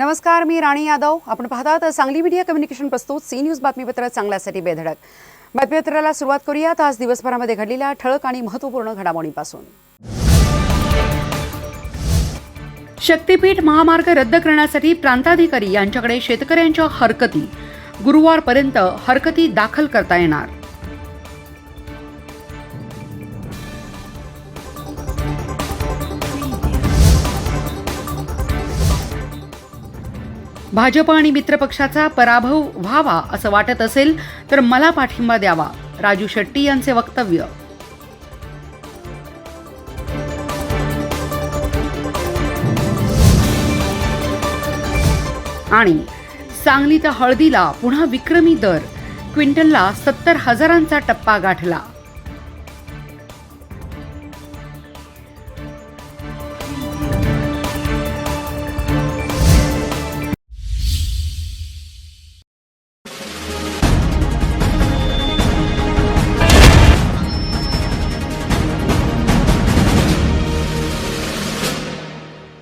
नमस्कार मी राणी यादव. आपण पाहतात सांगली मीडिया कम्युनिकेशन प्रस्तुत सी न्यूज बातमीपत्र चांगल्यासाठी बेधडक. बातमीपत्राला सुरुवात करूयात. आज दिवसभरामध्ये घडलेल्या ठळक आणि महत्त्वपूर्ण घडामोडींपासून. शक्तीपीठ महामार्ग रद्द करण्यासाठी प्रांताधिकारी यांच्याकडे शेतकऱ्यांच्या हरकती. गुरुवारपर्यंत हरकती दाखल करता येणार. भाजप आणि मित्रपक्षाचा पराभव व्हावा असं वाटत असेल तर मला पाठिंबा द्यावा. राजू शेट्टी यांचे वक्तव्य. आणि सांगलीत हळदीला पुन्हा विक्रमी दर. क्विंटलला सत्तर हजारांचा टप्पा गाठला.